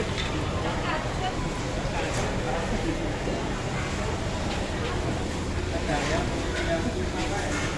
Thank you.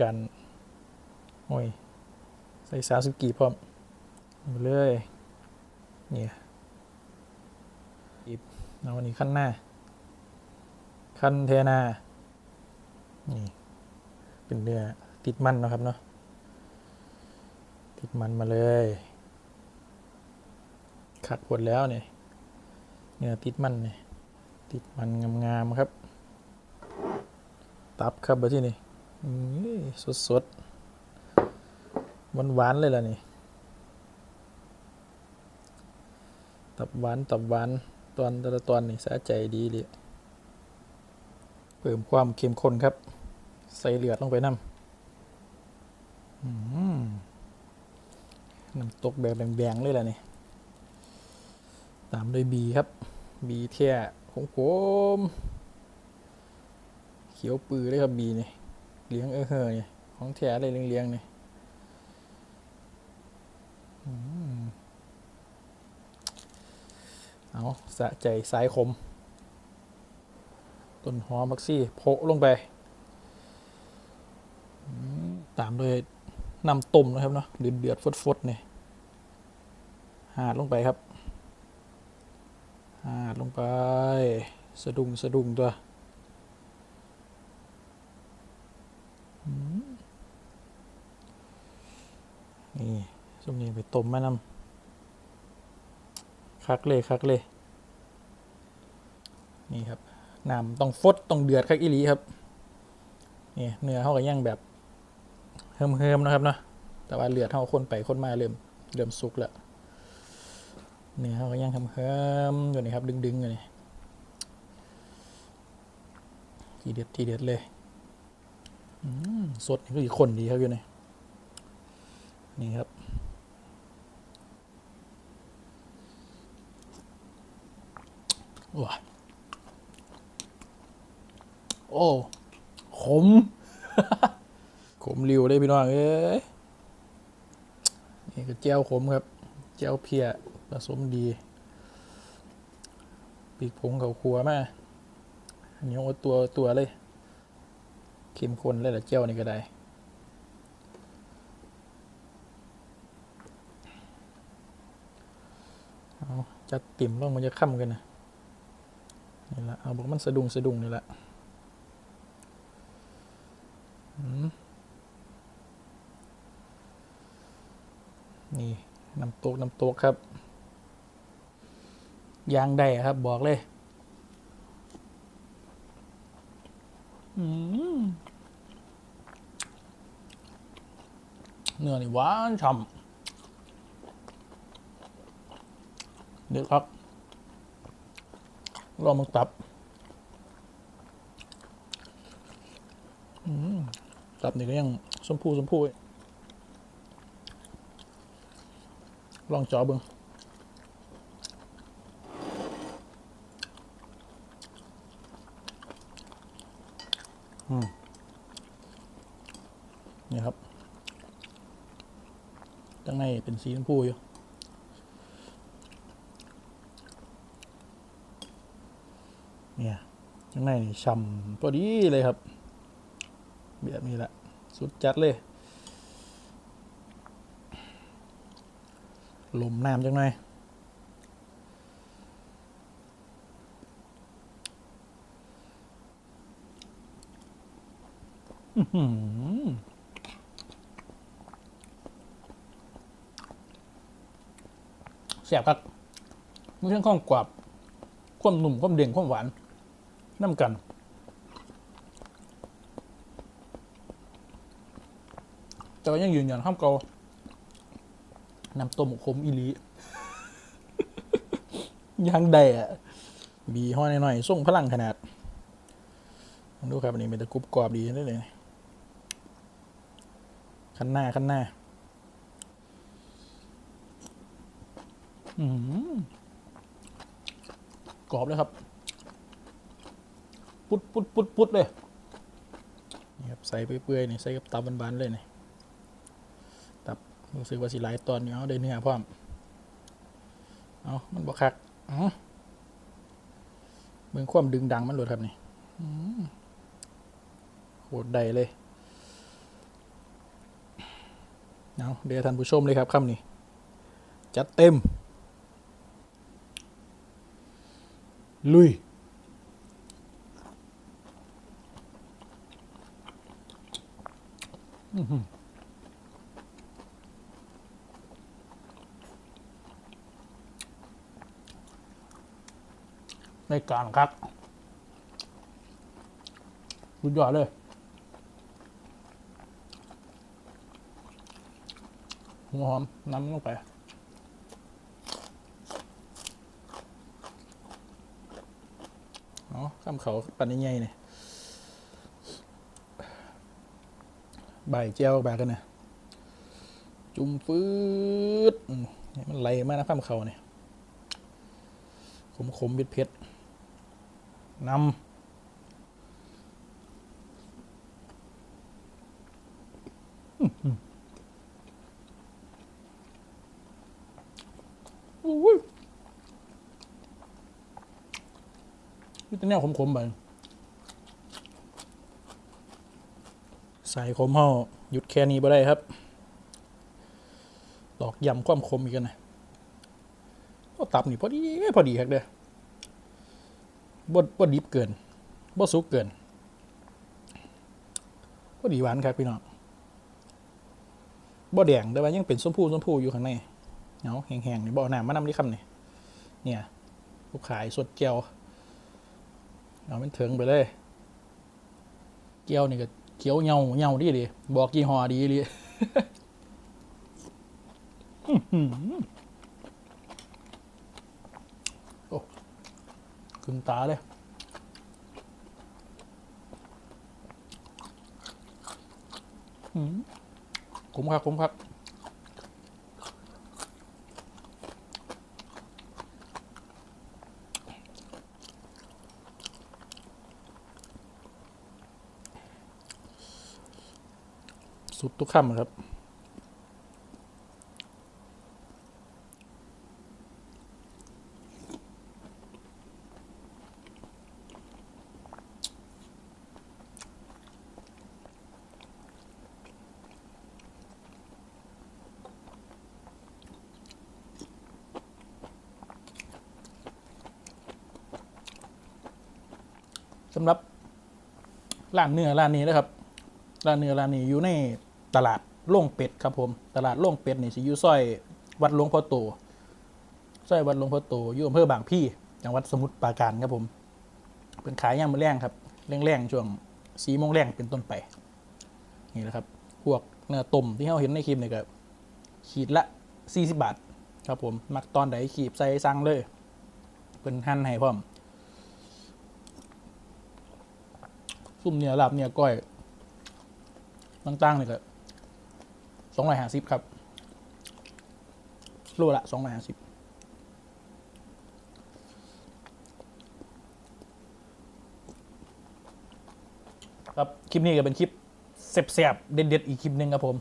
การโอ้ยใส่สามสิบกี่พร้อมเอาเลยเนี่ยอีบเอาวันนี้ขั้นหน้า ขั้นเทนานี่เป็นเนื้อติดมันนะครับเนาะติดมันมาเลยขัดหมดแล้วเนี่ยเนื้อติดมันเนี่ยติดมันงามๆครับ ตับครับที่นี่ สดสดหวานหวานๆเลยล่ะนี่ ตับหวานตับหวานตอนแต่ละตอนนี่สะใจดีเลยเพิ่มความเข้มข้นครับ ใส่เลือดลงไปน้ำน้ำตกแบบแบงๆเลยล่ะนี่ ตามด้วยบีครับ บีเทียของผมเขียวปือเลยครับบีนี่ เลี้ยงเออเฮอเนี่ยของแท้เลยเลี้ยงเลี้ยงเนี่ยเอาสะใจสายคม ต้นหอมมักซี่โพะลงไป ตามด้วยน้ำต้มนะครับเนาะเดือดเดือดฟดฟดๆเนี่ยหาดลงไปครับ หาดลงไป สะดุ้งสะดุ้งตัว นี่ส้มนี่ไปต้มมะนำคักเลยคักเลยนี่ครับน้ำต้องฟดต้องเดือดคักอีหลีครับนี่เนื้อเขาก็ย่างแบบเฮิมเฮิมๆนะครับเนาะแต่ว่าเลือดเขาคนไปคนมาเริ่มเริ่มสุกแล้วเนื้อเขาก็ย่างเฮิมเฮิมๆอยู่นี่ครับดึงๆอยู่นี่ทีเด็ดทีเด็ดเลยสดนี่ก็อีกคนดีครับอยู่นี่ นี่ครับ ว้าโอ้ขม ขมริวเลยพี่น้อง เอ้ย นี่ก็เจียวขมครับ เจียวเพียผสมดี ปีกผงเขาครัวมาอันนี้เอาตัวตัวเลยเข้มข้นเลยละเจียวนี่ก็ได้ เอาจัดติ่มลงมันจะค่ำกันนะนี่แหละเอาบอกมันสะดุ้งสะดุ้งนี่แหละนี่น้ำตกน้ำตกครับยางได้ครับบอกเลยเนื้อนี่หวานฉ่ำ ดี๋ยวครับรอมึงตับอืมตับนี่ก็ยังชมพูชมพูอยู่ลองจอเบิงอืมนี่ครับข้างในเป็นสีชมพูอยู่เนี่ย ข้างในนี่ฉ่ำพอดีเลยครับ แบบนี้แหละ สุดจัดเลยลมน้ำจังไงเสียบครับม่นเรื่อข้องกว่บความหนุ่มความเด่งความหวาน น้ำกัน แต่ก็ยังยืนยันห้ามเกาน้ำต้มขมอีลียังได้อะบีห้อหน่อยๆส่งพลังขนาด ดูครับอันนี้เป็นตะกรุบกรอบดีได้เลยขั้นหน้าขั้นหน้า อืมกรอบเลยครับ ปุดปุดปุดปุดเลยนี่ครับใส่เปื่อยๆนี่ใส่กับตับบานๆเลยนี่ตับรู้สึกว่าสิหลายตอนอยู่เอาได้เนื้อพร้อมเอามันบอกคักเอเมืองความดึงดังมันหลุดครับนี่โหดใดเลยเอาเดี๋ยวท่านผู้ชมเลยครับคำนี้ จัดเต็ม ลุย ในการครับสุดยอดเลย หัวหอมน้ำลงไปอ๋อข้ามเขาปันใหญ่ๆเนี่ย ใบเจียวแบบกันนี่ยจุ่มฟืดมันไหลมากนะข้ามเขาเนี่ยขมขมเผ็ดเผ็ดนำอุ้ยนี่แต่แนวขมๆไป ใส่ขมเฮาหยุดแค่นี้บ่ได้ครับดอกยำความขมอีกกันนะโอ้ตับนี่พอดีพอดีครับเด้อบดบดดิบเกินบดสุกเกินพอดีหวานครับพี่น้องบ่แดงแต่ว่ายังเป็นส้มพูส้มพูอยู่ข้างในเนาแห้งๆนี่บ่อน้ำมานำนี่คำนี่เนี่ยลูกขายสดเกียวเอาเป็นเถิงไปเลย เกียวนี่ก็ เกียวเงาเงาดีดีบอกยี่ห้อดีเลยขึ้นตาเลยอืมคุ้มครับคุ้มครับ สุดทุกคำครับ สำหรับร้านเนื้อร้านนี้นะครับร้านเนื้อร้านนี้อยู่ใน ตลาดโล่งเป็ดครับผมตลาดโล่งเป็ดนี่สิอยู่ซอยวัดหลวงพ่อโตซอยวัดหลวงพ่อโตอยู่อำเภอบางพี่จังหวัดสมุทรปราการครับผมเป็นขายย่างมือแรงครับแรงๆช่วงสีโมงแรงเป็นต้นไปนี่แหละครับพวกเนื้อต้มที่เราเห็นในคลิปเนี่ยก็ขีดละ 40 บาท ครับผมมักตอนไหนขีบใส่สั่งเลยเป็นหั่นให้พร้อมซุ่มเนี่ยลาบเนี่ยก้อยต่างๆเนี่ยก็ สองร้อยห้าสิบครับโลละสองร้อยห้าสิบครับ คลิปนี้ก็เป็นคลิปเสียบๆเด็ดๆอีกคลิปหนึ่งครับผม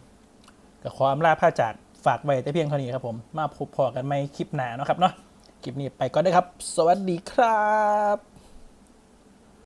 กับความล่าผ้าจากฝากไว้แต่เพียงเท่านี้ครับผม มาพบพอกันไม่คลิปหน้านะครับเนาะ คลิปนี้ไปก็ได้ครับ สวัสดีครับ